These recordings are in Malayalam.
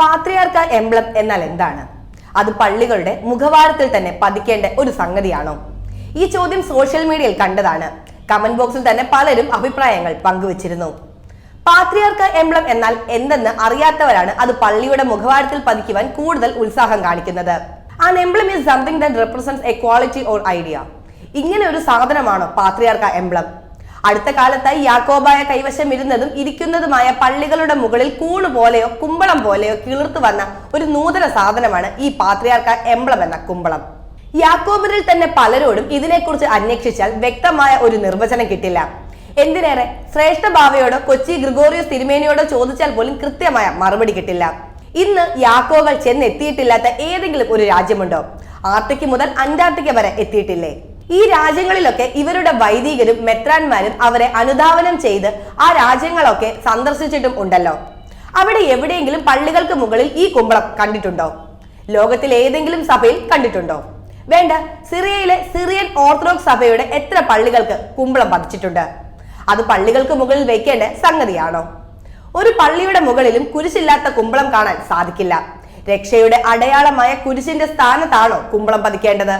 പാത്രിയാർക്ക എംബ്ലം എന്നാൽ എന്താണ്? അത് പള്ളികളുടെ മുഖവാരത്തിൽ തന്നെ പതിക്കേണ്ട ഒരു സംഗതിയാണോ? ഈ ചോദ്യം സോഷ്യൽ മീഡിയയിൽ കണ്ടതാണ്. കമന്റ് ബോക്സിൽ തന്നെ പലരും അഭിപ്രായങ്ങൾ പങ്കുവച്ചിരുന്നു. പാത്രിയാർക്ക എംബ്ലം എന്നാൽ എന്തെന്ന് അറിയാത്തവരാണ് അത് പള്ളിയുടെ മുഖവാരത്തിൽ പതിക്കുവാൻ കൂടുതൽ ഉത്സാഹം കാണിക്കുന്നത്. An emblem is something that represents a quality or idea ഇങ്ങനെ ഒരു സാധനമാണോ പാത്രിയാർക്ക എംബ്ലം? അടുത്ത കാലത്തായി യാക്കോബായ കൈവശം ഇരുന്നതും ഇരിക്കുന്നതുമായ പള്ളികളുടെ മുകളിൽ കൂണ് പോലെയോ കുമ്പളം പോലെയോ കിളിർത്തു വന്ന ഒരു നൂതന സാധനമാണ് ഈ പാത്രിയാർക്ക എംബ്ലം എന്ന കുമ്പളം. യാക്കോബിനിൽ തന്നെ പലരോടും ഇതിനെക്കുറിച്ച് അന്വേഷിച്ചാൽ വ്യക്തമായ ഒരു നിർവചനം കിട്ടില്ല. എന്തിനേറെ? ശ്രേഷ്ഠ ഭാവയോടോ കൊച്ചി ഗ്രിഗോറിയസ് തിരുമേനിയോടോ ചോദിച്ചാൽ പോലും കൃത്യമായ മറുപടി കിട്ടില്ല. ഇന്ന് യാക്കോകൾ ചെന്നെത്തിയിട്ടില്ലാത്ത ഏതെങ്കിലും ഒരു രാജ്യമുണ്ടോ? ആർട്ടിക്ക് മുതൽ അന്റാർട്ടിക്ക വരെ എത്തിയിട്ടില്ലേ? ഈ രാജ്യങ്ങളിലൊക്കെ ഇവരുടെ വൈദികരും മെത്രാന്മാരും അവരെ അനുധാവനം ചെയ്ത് ആ രാജ്യങ്ങളൊക്കെ സന്ദർശിച്ചിട്ടും ഉണ്ടല്ലോ. അവിടെ എവിടെയെങ്കിലും പള്ളികൾക്ക് മുകളിൽ ഈ കുമ്പളം കണ്ടിട്ടുണ്ടോ? ലോകത്തിൽ ഏതെങ്കിലും സഭയിൽ കണ്ടിട്ടുണ്ടോ? വേണ്ട സിറിയയിലെ സിറിയൻ ഓർത്തഡോക്സ് സഭയുടെ എത്ര പള്ളികൾക്ക് കുമ്പളം പതിച്ചിട്ടുണ്ട്? അത് പള്ളികൾക്ക് മുകളിൽ വെക്കേണ്ട സംഗതിയാണോ? ഒരു പള്ളിയുടെ മുകളിലും കുരിശില്ലാത്ത കുമ്പളം കാണാൻ സാധിക്കില്ല. രക്ഷയുടെ അടയാളമായ കുരിശിന്റെ സ്ഥാനത്താണോ കുമ്പളം പതിക്കേണ്ടത്?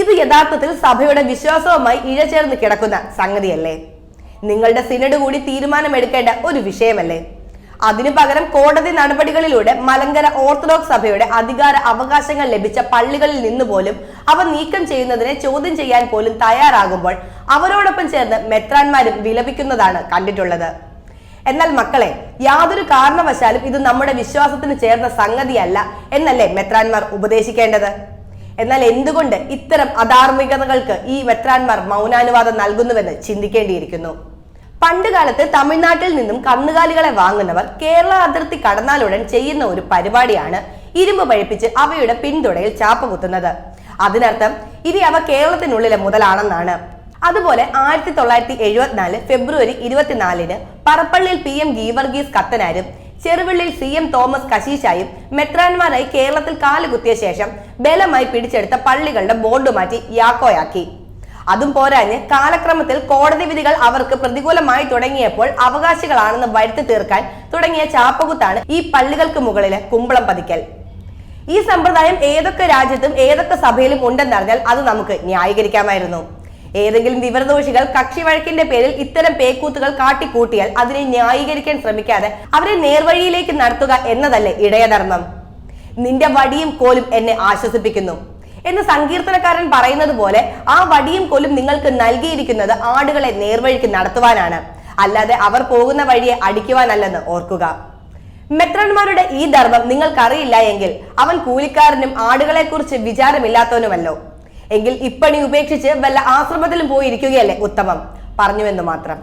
ഇത് യഥാർത്ഥത്തിൽ സഭയുടെ വിശ്വാസവുമായി ഇഴചേർന്ന് കിടക്കുന്ന സംഗതിയല്ലേ? നിങ്ങളുടെ സിനഡ് കൂടി തീരുമാനമെടുക്കേണ്ട ഒരു വിഷയമല്ലേ? അതിനു പകരം കോടതി നടപടികളിലൂടെ മലങ്കര ഓർത്തഡോക്സ് സഭയുടെ അധികാര അവകാശങ്ങൾ ലഭിച്ച പള്ളികളിൽ നിന്ന് പോലും അവ നീക്കം ചെയ്യുന്നതിനെ ചോദ്യം ചെയ്യാൻ പോലും തയ്യാറാകുമ്പോൾ അവരോടൊപ്പം ചേർന്ന് മെത്രാന്മാരും വിലപിക്കുന്നതാണ് കണ്ടിട്ടുള്ളത്. എന്നാൽ മക്കളെ യാതൊരു കാരണവശാലും ഇത് നമ്മുടെ വിശ്വാസത്തിന് ചേർന്ന സംഗതിയല്ല എന്നല്ലേ മെത്രാന്മാർ ഉപദേശിക്കേണ്ടത്? എന്നാൽ എന്തുകൊണ്ട് ഇത്തരം അധാർമികതകൾക്ക് ഈ വെത്രാൻമാർ മൗനാനുവാദം നൽകുന്നുവെന്ന് ചിന്തിക്കേണ്ടിയിരിക്കുന്നു? പണ്ട് കാലത്ത് തമിഴ്നാട്ടിൽ നിന്നും കന്നുകാലികളെ വാങ്ങുന്നവർ കേരള അതിർത്തി കടന്നാലുടൻ ചെയ്യുന്ന ഒരു പരിപാടിയാണ് ഇരുമ്പ് പഴിപ്പിച്ച് അവയുടെ പിന്തുടയിൽ ചാപ്പ കുത്തുന്നത്. അതിനർത്ഥം ഇനി അവ കേരളത്തിനുള്ളിലെ മുതലാണെന്നാണ്. അതുപോലെ ആയിരത്തി തൊള്ളായിരത്തി എഴുപത്തിനാല് ഫെബ്രുവരി ഇരുപത്തിനാലിന് പറപ്പള്ളിയിൽ പി എം ഗീവർഗീസ് കത്തനാരും ചെറുവള്ളിയിൽ സി എം തോമസ് കശീശായും മെത്രാൻമാരായി കേരളത്തിൽ കാലുകുത്തിയ ശേഷം ബലമായി പിടിച്ചെടുത്ത പള്ളികളുടെ ബോർഡ് മാറ്റി യാക്കോയാക്കി. അതും പോരാഞ്ഞ് കാലക്രമത്തിൽ കോടതി വിധികൾ അവർക്ക് പ്രതികൂലമായി തുടങ്ങിയപ്പോൾ അവകാശികളാണെന്ന് വരുത്തി തീർക്കാൻ തുടങ്ങിയ ചാപ്പകുത്താണ് ഈ പള്ളികൾക്ക് മുകളിലെ കുമ്പളം പതിക്കൽ. ഈ സമ്പ്രദായം ഏതൊക്കെ രാജ്യത്തും ഏതൊക്കെ സഭയിലും ഉണ്ടെന്നറിഞ്ഞാൽ അത് നമുക്ക് ന്യായീകരിക്കാമായിരുന്നു. ഏതെങ്കിലും വിവരദോഷികൾ കക്ഷി വഴക്കിന്റെ പേരിൽ ഇത്തരം പേക്കൂത്തുകൾ കാട്ടിക്കൂട്ടിയാൽ അതിനെ ന്യായീകരിക്കാൻ ശ്രമിക്കാതെ അവരെ നേർവഴിയിലേക്ക് നടത്തുക എന്നതല്ലേ ഇടയധർമ്മം. നിന്റെ വടിയും കോലും എന്നെ ആശ്വസിപ്പിക്കുന്നു. എന്ന് സങ്കീർത്തനക്കാരൻ പറയുന്നത് പോലെ ആ വടിയും കോലും നിങ്ങൾക്ക് നൽകിയിരിക്കുന്നത് ആടുകളെ നേർവഴിക്ക് നടത്തുവാനാണ്. അല്ലാതെ അവർ പോകുന്ന വഴിയെ അടിക്കുവാനല്ലെന്ന് ഓർക്കുക. മെത്രന്മാരുടെ ഈ ധർമ്മം നിങ്ങൾക്കറിയില്ല എങ്കിൽ അവൻ കൂലിക്കാരനും ആടുകളെ കുറിച്ച് വിചാരമില്ലാത്തവനുമല്ലോ. എങ്കിൽ ഇപ്പണി ഉപേക്ഷിച്ച് വല്ല ആശ്രമത്തിലും പോയി ഇരിക്കുകയല്ലേ ഉത്തമം? പറഞ്ഞുവെന്ന് മാത്രം.